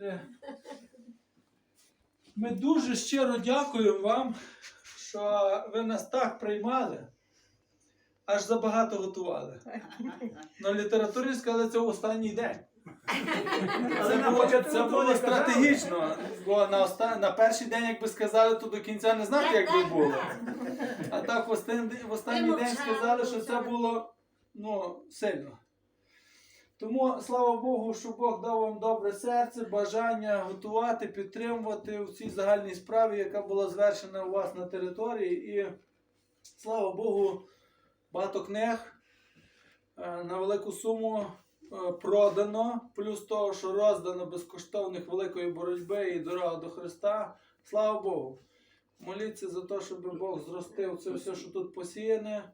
Е, Ми дуже щиро дякуємо вам, що ви нас так приймали, аж забагато готували. На літературі сказали, це останній день. Це було, це було стратегічно, бо на, оста... на перший день, якби сказали, то до кінця не знати, як би було. А так в останній, в останній день сказали, що це було ну, сильно. Тому слава Богу, що Бог дав вам добре серце, бажання готувати, підтримувати в цій загальній справі, яка була звершена у вас на території. І слава Богу, багато книг е, на велику суму е, продано, плюс того, що роздано безкоштовних великої боротьби і дорога до Христа. Слава Богу. Моліться за те, щоб Бог зростив це все, що тут посіяне.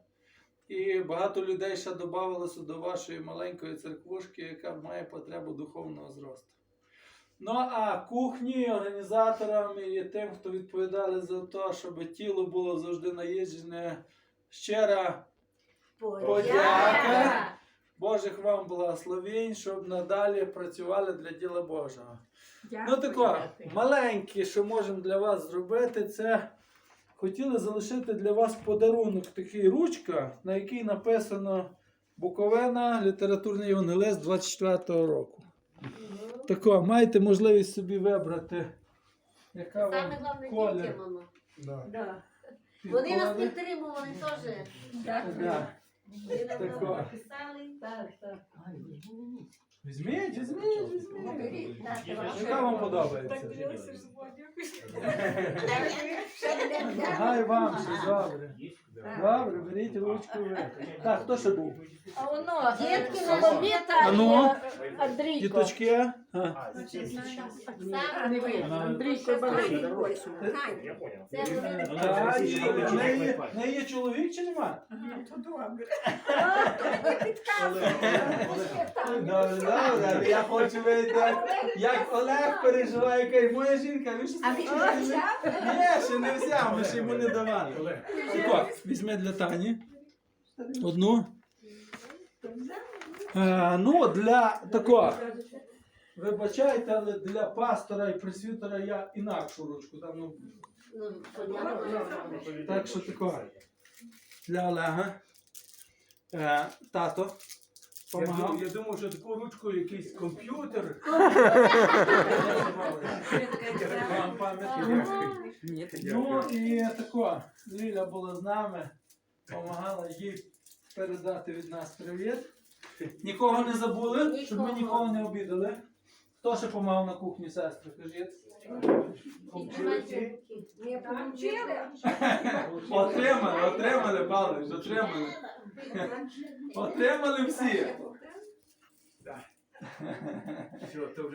І багато людей ще додавалося до вашої маленької церквушки, яка має потребу духовного зросту. Ну а кухні, організаторам і тим, хто відповідали за те, щоб тіло було завжди наїжджене, щира подяка. Божих вам благословень, щоб надалі працювали для діла Божого. Ну тако, маленьке, що можемо для вас зробити, це хотіли залишити для вас подарунок, такий ручка, на якій написано Буковина, літературний євангелист 24-го року. Тако, маєте можливість собі вибрати, яка Саме вам головне колір. дітям, мама. Да. Вони нас підходить. підтримували теж. Да. Вони нам Тако. добре. Так, так. Візьміть, візьміть, візьміть. Беріть, нате. Яка вам подобається? що Ага, і вам все добре. Добре, беріть ручку. Так, хто ще був? А воно, Дітки наші. Соломіта А ну? Андрійко. Діточки? А? Оксана, Не ви, Андрійко Балий. Я понял. Це вони. В неї- в неї є чоловік чи нема? То добре. Добре, добре, але я хочу видіти, як, як Олег переживає, яка й моя жінка, він ще А він вже взяв? Ні, ще не взяв, ми ще йому не давали. Візьми для Тані. Одну. Е, ну, для такого. Вибачайте, але для пастора і пресвітера я інакшу ручку. Там, ну, Ну, так що такого. Для Олега. Е, тато. Я Помагав. думав, я думав, що таку ручку якийсь комп'ютер. Вам пам'ятки. Ну і тако, Ліля була з нами, допомагала їй передати від нас привіт. Нікого не забули, щоб ми Нікого. не обідали. Хто ще допомагав на кухні, сестри, кажіть? Отримали, отримали, Павлович, отримали. Отримали всі. Все, то вже